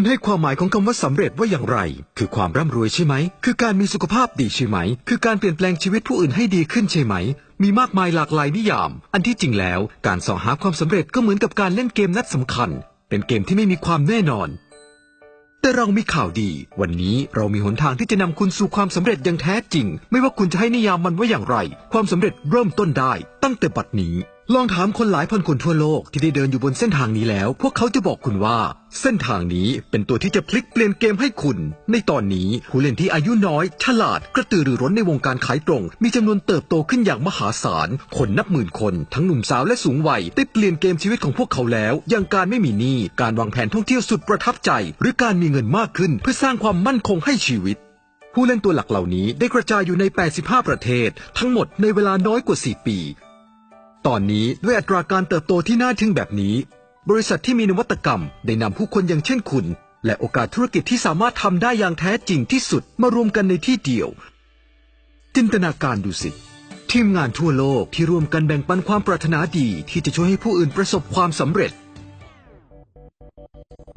คุณให้ความหมายของคำว่าสำเร็จว่าอย่างไร คือความร่ำรวยใช่ไหม คือการมีสุขภาพดีใช่ไหม คือการเปลี่ยนแปลงชีวิตผู้อื่นให้ดีขึ้นใช่ไหม มีมากมายหลากหลายนิยาม อันที่จริงแล้ว การสอหาความสำเร็จก็เหมือนกับการเล่นเกมนัดสำคัญ เป็นเกมที่ไม่มีความแน่นอน แต่เรามีข่าวดี วันนี้เรามีหนทางที่จะนำคุณสู่ความสำเร็จอย่างแท้จริง ไม่ว่าคุณจะให้นิยามมันว่าอย่างไร ความสำเร็จเริ่มต้นได้ ตั้งแต่บัดนี้ ลองถามคนหลายพันคนทั่วโลกที่ได้เดินอยู่บนเส้นทางนี้แล้ว พวกเขาจะบอกคุณว่า เส้นทางนี้เป็นตัวที่จะพลิกเปลี่ยนเกมให้คุณ ในตอนนี้ผู้เล่นที่อายุน้อย ฉลาด กระตือรือร้นในวงการขายตรง มีจำนวนเติบโตขึ้นอย่างมหาศาล คนนับหมื่นคน ทั้งหนุ่มสาวและสูงวัยได้เปลี่ยนเกมชีวิตของพวกเขาแล้ว อย่างการไม่มีหนี้การวางแผนท่องเที่ยวสุดประทับใจ หรือการมีเงินมากขึ้น เพื่อสร้างความมั่นคงให้ชีวิตผู้เล่นตัวหลักเหล่านี้ได้กระจายอยู่ใน 85 ประเทศ ทั้งหมดในเวลาน้อยกว่า 4 ปี ตอนนี้ด้วยอัตราการเติบโตที่น่าทึ่งแบบนี้ บริษัทที่มีนวัตกรรม ได้นำผู้คนอย่างเช่นคุณ และโอกาสธุรกิจที่สามารถทำได้อย่างแท้จริงที่สุดมารวมกันในที่เดียว จินตนาการดูสิทีมงานทั่วโลกที่ร่วมกันแบ่งปันความปรารถนาดีที่จะช่วยให้ผู้อื่นประสบความสำเร็จ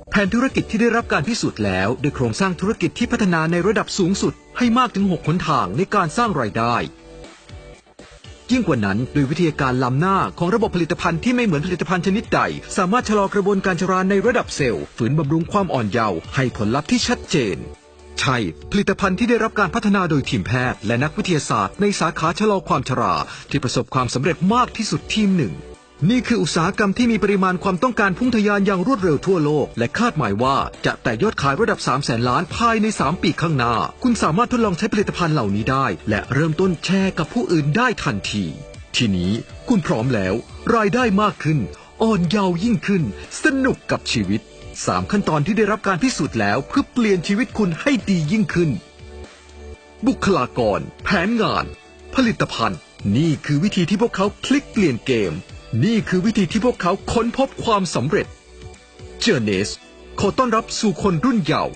แผนธุรกิจที่ได้รับการพิสูจน์แล้วโดยโครงสร้างธุรกิจที่พัฒนาในระดับสูงสุด ให้มากถึง 6 หนทางในการสร้างรายได้ ยิ่งกว่านั้นด้วยวิทยาการล้ำหน้าของระบบผลิตภัณฑ์ที่ไม่เหมือนผลิตภัณฑ์ชนิดใด สามารถชะลอกระบวนการชราในระดับเซลล์ฝืนบำรุงความอ่อนเยาว์ให้ผลลัพธ์ที่ชัดเจนใช่ผลิตภัณฑ์ที่ได้รับการพัฒนาโดยทีมแพทย์และนักวิทยาศาสตร์ ในสาขาชะลอความชรา ที่ประสบความสำเร็จมากที่สุดทีมหนึ่ง นี่คืออุตสาหกรรมที่มีปริมาณความต้องการพุ่งทะยานอย่างรวดเร็วทั่วโลก และคาดหมายว่าจะแต่ยอดขายระดับ 3 0 0แสนล้านภายใน 3 ปีข้างหน้า คุณสามารถทดลองใช้ผลิตภัณฑ์เหล่านี้ได้ และเริ่มต้นแชร์กับผู้อื่นได้ทันที ทีนี้คุณพร้อมแล้ว รายได้มากขึ้น อ่อนเยาว์ยิ่งขึ้น สนุกกับชีวิต 3 ขั้นตอนที่ได้รับการพิสูจน์แล้วเพื่อเปลี่ยนชีวิตคุณให้ดียิ่งขึ้น บุคลากร แผนงาน ผลิตภัณฑ์ นี่คือวิธีที่พวกเขาพลิกเปลี่ยนเกม นี่คือวิธีที่พวกเขาค้นพบความสำเร็จ เจอเนส ขอต้อนรับสู่คนรุ่นเยาว์